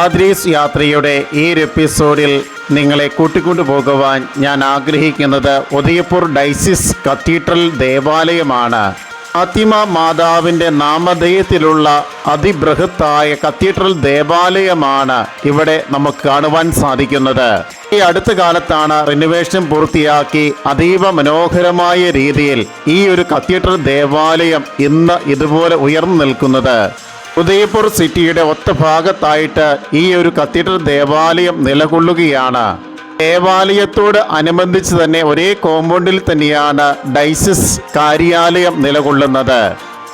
ആദ്രീസ് യാത്രയുടെ ഈ ഒരു എപ്പിസോഡിൽ നിങ്ങളെ കൂട്ടിക്കൊണ്ടു പോകുവാൻ ഞാൻ ആഗ്രഹിക്കുന്നത് ഉദയപൂർ ഡൈസിസ് കത്തീഡ്രൽ ദേവാലയമാണ്. ഫാത്തിമ മാതാവിന്റെ നാമധേയത്തിലുള്ള അതിബൃഹത്തായ കത്തീഡ്രൽ ദേവാലയമാണ് ഇവിടെ നമുക്ക് കാണുവാൻ സാധിക്കുന്നത്. ഈ അടുത്ത കാലത്താണ് റിനോവേഷൻ പൂർത്തിയാക്കി അതീവ മനോഹരമായ രീതിയിൽ ഈ ഒരു കത്തീഡ്രൽ ദേവാലയം ഇന്ന് ഇതുപോലെ ഉയർന്നു നിൽക്കുന്നത്. ഉദയപൂർ സിറ്റിയുടെ ഒത്ത ഭാഗത്തായിട്ട് ഈ ഒരു കത്തീഡ്രൽ ദേവാലയം നിലകൊള്ളുകയാണ്. ദേവാലയത്തോട് അനുബന്ധിച്ച് തന്നെ ഒരേ കോമ്പൗണ്ടിൽ തന്നെയാണ് ഡൈസിസ് കാര്യാലയം നിലകൊള്ളുന്നത്.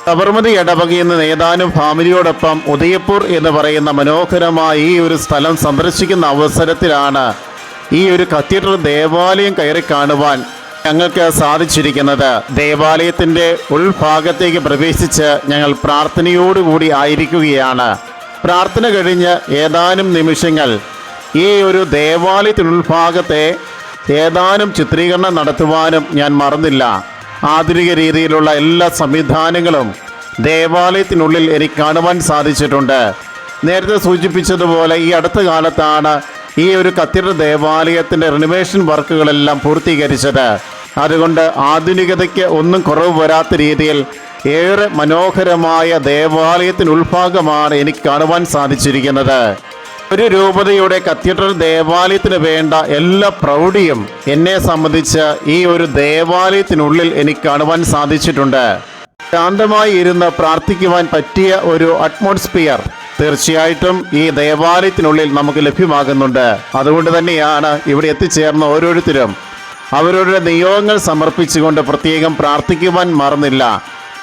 സബർമതി ഇടവകയിൽ നിന്ന് ഏതാനും ഫാമിലിയോടൊപ്പം ഉദയപൂർ എന്ന് പറയുന്ന മനോഹരമായ ഈ ഒരു സ്ഥലം സന്ദർശിക്കുന്ന അവസരത്തിലാണ് ഈ ഒരു കത്തീഡ്രൽ ദേവാലയം കയറി കാണുവാൻ ഞങ്ങൾക്ക് സാധിച്ചിരിക്കുന്നത്. ദേവാലയത്തിന്റെ ഉൾഭാഗത്തേക്ക് പ്രവേശിച്ച് ഞങ്ങൾ പ്രാർത്ഥനയോടുകൂടി ആയിരിക്കുകയാണ്. പ്രാർത്ഥന കഴിഞ്ഞ് ഏതാനും നിമിഷങ്ങൾ ഈ ഒരു ദേവാലയത്തിനുൾഭാഗത്തെ ഏതാനും ചിത്രീകരണം നടത്തുവാനും ഞാൻ മറന്നില്ല. ആധുനിക രീതിയിലുള്ള എല്ലാ സംവിധാനങ്ങളും ദേവാലയത്തിനുള്ളിൽ എനിക്ക് കാണുവാൻ സാധിച്ചിട്ടുണ്ട്. നേരത്തെ സൂചിപ്പിച്ചതുപോലെ ഈ അടുത്ത കാലത്താണ് ഈ ഒരു കത്തിട ദേവാലയത്തിന്റെ റിനോവേഷൻ വർക്കുകളെല്ലാം പൂർത്തീകരിച്ചത്. അതുകൊണ്ട് ആധുനികതയ്ക്ക് ഒന്നും കുറവ് വരാത്ത രീതിയിൽ ഏറെ മനോഹരമായ ദേവാലയത്തിനുൾഭാഗമാണ് എനിക്ക് കാണുവാൻ സാധിച്ചിരിക്കുന്നത്. ഒരു രൂപതയുടെ കത്തീഡ്രൽ ദേവാലയത്തിന് വേണ്ട എല്ലാ പ്രൗഢിയും എന്നെ സംബന്ധിച്ച് ഈ ഒരു ദേവാലയത്തിനുള്ളിൽ എനിക്ക് കാണുവാൻ സാധിച്ചിട്ടുണ്ട്. ശാന്തമായി ഇരുന്ന് പ്രാർത്ഥിക്കുവാൻ പറ്റിയ ഒരു അറ്റ്മോസ്ഫിയർ തീർച്ചയായിട്ടും ഈ ദേവാലയത്തിനുള്ളിൽ നമുക്ക് ലഭ്യമാകുന്നുണ്ട്. അതുകൊണ്ട് തന്നെയാണ് ഇവിടെ എത്തിച്ചേർന്ന ഓരോരുത്തരും അവരുടെ നിയോഗങ്ങൾ സമർപ്പിച്ചുകൊണ്ട് പ്രത്യേകം പ്രാർത്ഥിക്കുവാൻ മറന്നില്ല.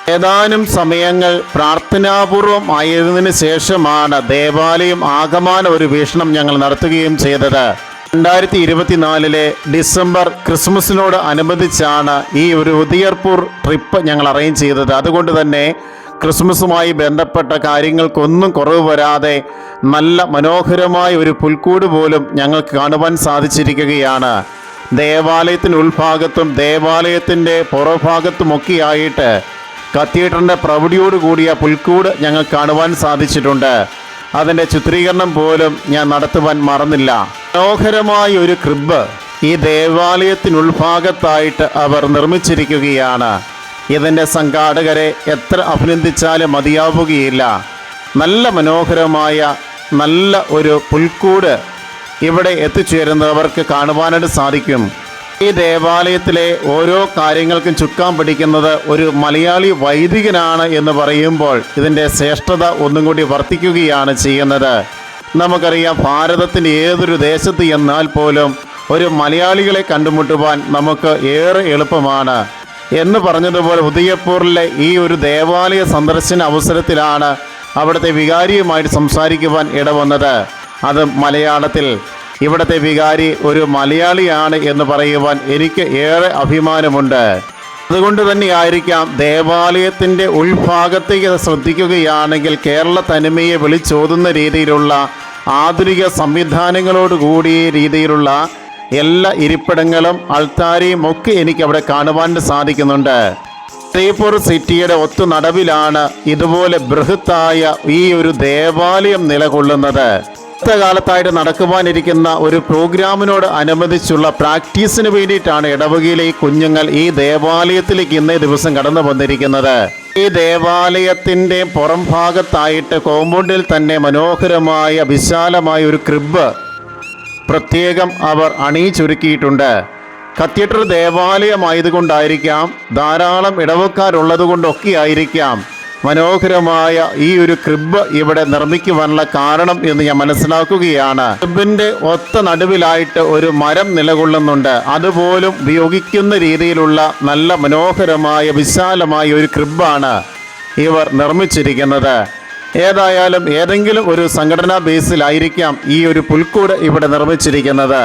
ഏതാനും സമയങ്ങൾ പ്രാർത്ഥനാപൂർവം ആയതിനു ശേഷമാണ് ദേവാലയം ആകമാന ഒരു വീക്ഷണം ഞങ്ങൾ നടത്തുകയും ചെയ്തത്. രണ്ടായിരത്തി ഇരുപത്തിനാലിലെ ഡിസംബർ ക്രിസ്മസിനോട് അനുബന്ധിച്ചാണ് ഈ ഒരു ഉദയർപൂർ ട്രിപ്പ് ഞങ്ങൾ അറേഞ്ച് ചെയ്തത്. അതുകൊണ്ട് തന്നെ ക്രിസ്മസുമായി ബന്ധപ്പെട്ട കാര്യങ്ങൾക്കൊന്നും കുറവ് വരാതെ നല്ല മനോഹരമായ ഒരു പുൽക്കൂട് പോലും ഞങ്ങൾക്ക് കാണുവാൻ സാധിച്ചിരിക്കുകയാണ്. ദേവാലയത്തിന് ഉൾഭാഗത്തും ദേവാലയത്തിന്റെ പുറഭാഗത്തുമൊക്കെയായിട്ട് കത്തീഡ്രലിന്റെ പ്രൗഢിയോട് കൂടിയ പുൽക്കൂട് ഞങ്ങൾ കാണുവാൻ സാധിച്ചിട്ടുണ്ട്. അതിന്റെ ചിത്രീകരണം പോലും ഞാൻ നടത്തുവാൻ മറന്നില്ല. മനോഹരമായ ഒരു ക്രിബ് ഈ ദേവാലയത്തിനുൾഭാഗത്തായിട്ട് അവർ നിർമ്മിച്ചിരിക്കുകയാണ്. ഇതിന്റെ സംഘാടകരെ എത്ര അഭിനന്ദിച്ചാലും മതിയാവുകയില്ല. നല്ല മനോഹരമായ നല്ല ഒരു പുൽക്കൂട് ഇവിടെ എത്തിച്ചേരുന്നവർക്ക് കാണുവാനായിട്ട് സാധിക്കും. ഈ ദേവാലയത്തിലെ ഓരോ കാര്യങ്ങൾക്കും ചുക്കാൻ പിടിക്കുന്നത് ഒരു മലയാളി വൈദികനാണ് എന്ന് പറയുമ്പോൾ ഇതിന്റെ ശ്രേഷ്ഠത ഒന്നും കൂടി വർദ്ധിക്കുകയാണ് ചെയ്യുന്നത്. നമുക്കറിയാം ഭാരതത്തിന്റെ ഏതൊരു ദേശത്ത് എന്നാൽ പോലും ഒരു മലയാളികളെ കണ്ടുമുട്ടുവാൻ നമുക്ക് ഏറെ എളുപ്പമാണ്. എന്ന് പറഞ്ഞതുപോലെ ഉദയപൂറിലെ ഈ ഒരു ദേവാലയ സന്ദർശന അവസരത്തിലാണ് അവിടുത്തെ വികാരിയുമായിട്ട് സംസാരിക്കുവാൻ ഇടവന്നത്. അത് മലയാളത്തിൽ ഇവിടുത്തെ വികാരി ഒരു മലയാളിയാണ് എന്ന് പറയുവാൻ എനിക്ക് ഏറെ അഭിമാനമുണ്ട്. അതുകൊണ്ട് തന്നെയായിരിക്കാം ദേവാലയത്തിന്റെ ഉൾഭാഗത്തേക്ക് ശ്രദ്ധിക്കുകയാണെങ്കിൽ കേരള തനിമയെ വിളിച്ചോതുന്ന രീതിയിലുള്ള ആധുനിക സംവിധാനങ്ങളോട് കൂടിയ രീതിയിലുള്ള എല്ലാ ഇരിപ്പിടങ്ങളും അൾത്താരയും ഒക്കെ എനിക്ക് അവിടെ കാണുവാൻ സാധിക്കുന്നുണ്ട്. ശ്രീപൂർ സിറ്റിയുടെ ഒത്തു നടവിലാണ് ഇതുപോലെ ബൃഹത്തായ ഈ ഒരു ദേവാലയം നിലകൊള്ളുന്നത്. അടുത്ത കാലത്തായിട്ട് നടക്കുവാനിരിക്കുന്ന ഒരു പ്രോഗ്രാമിനോട് അനുബന്ധിച്ചുള്ള പ്രാക്ടീസിന് വേണ്ടിയിട്ടാണ് ഇടവകയിലെ ഈ കുഞ്ഞുങ്ങൾ ഈ ദേവാലയത്തിലേക്ക് ഇന്നേ ദിവസം കടന്നു വന്നിരിക്കുന്നത്. ഈ ദേവാലയത്തിന്റെ പുറം ഭാഗത്തായിട്ട് കോമ്പൗണ്ടിൽ തന്നെ മനോഹരമായ വിശാലമായ ഒരു ക്രിബ് പ്രത്യേകം അവർ അണിയിച്ചൊരുക്കിയിട്ടുണ്ട്. കത്തീഡ്രൽ ദേവാലയമായതുകൊണ്ടായിരിക്കാം ധാരാളം ഇടവക്കാരുള്ളത് കൊണ്ടൊക്കെ ആയിരിക്കാം മനോഹരമായ ഈ ഒരു ക്രിബ് ഇവിടെ നിർമ്മിക്കുവാനുള്ള കാരണം എന്ന് ഞാൻ മനസ്സിലാക്കുകയാണ്. ക്രിബിന്റെ ഒത്ത നടുവിലായിട്ട് ഒരു മരം നിലകൊള്ളുന്നുണ്ട്. അതുപോലും ഉപയോഗിക്കുന്ന രീതിയിലുള്ള നല്ല മനോഹരമായ വിശാലമായ ഒരു ക്രിബാണ് ഇവർ നിർമ്മിച്ചിരിക്കുന്നത്. ഏതായാലും ഏതെങ്കിലും ഒരു സംഘടനാ ബേസിലായിരിക്കാം ഈ ഒരു പുൽക്കൂട് ഇവിടെ നിർമ്മിച്ചിരിക്കുന്നത്.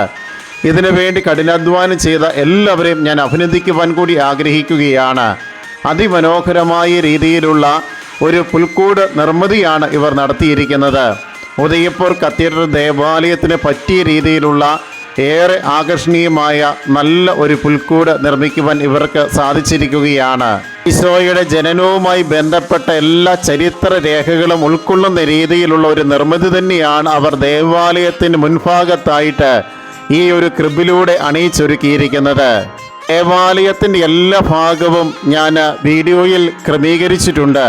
ഇതിനു വേണ്ടി കഠിനാധ്വാനം ചെയ്ത എല്ലാവരെയും ഞാൻ അഭിനന്ദിക്കുവാൻ കൂടി ആഗ്രഹിക്കുകയാണ്. അതിമനോഹരമായ രീതിയിലുള്ള ഒരു പുൽക്കൂട് നിർമ്മിതിയാണ് ഇവർ നടത്തിയിരിക്കുന്നത്. ഉദയപൂർ കത്തീഡ്രൽ ദേവാലയത്തിന് പറ്റിയ രീതിയിലുള്ള ഏറെ ആകർഷണീയമായ നല്ല ഒരു പുൽക്കൂട് നിർമ്മിക്കുവാൻ ഇവർക്ക് സാധിച്ചിരിക്കുകയാണ്. ഈശോയുടെ ജനനവുമായി ബന്ധപ്പെട്ട എല്ലാ ചരിത്ര രേഖകളും ഉൾക്കൊള്ളുന്ന രീതിയിലുള്ള ഒരു നിർമ്മിതി തന്നെയാണ് അവർ ദേവാലയത്തിന് മുൻഭാഗത്തായിട്ട് ഈ ഒരു ക്രിബിലൂടെ അണിയിച്ചൊരുക്കിയിരിക്കുന്നത്. ദേവാലയത്തിന്റെ എല്ലാ ഭാഗവും ഞാൻ വീഡിയോയിൽ ക്രമീകരിച്ചിട്ടുണ്ട്.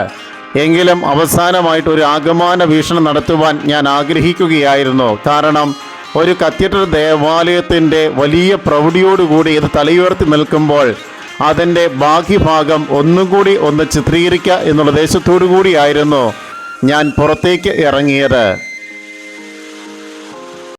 എങ്കിലും അവസാനമായിട്ട് ഒരു ആഗമന വീക്ഷണം നടത്തുവാൻ ഞാൻ ആഗ്രഹിക്കുകയായിരുന്നു. കാരണം ഒരു കത്തീഡ്രൽ ദേവാലയത്തിന്റെ വലിയ പ്രൗഢിയോടുകൂടി ഇത് തലയുയർത്തി നിൽക്കുമ്പോൾ അതിന്റെ ബാക്കിഭാഗം ഒന്നും കൂടി ഒന്ന് ചിത്രീകരിക്കുക എന്നുള്ള ഉദ്ദേശത്തോടു കൂടിയായിരുന്നു ഞാൻ പുറത്തേക്ക് ഇറങ്ങിയത്.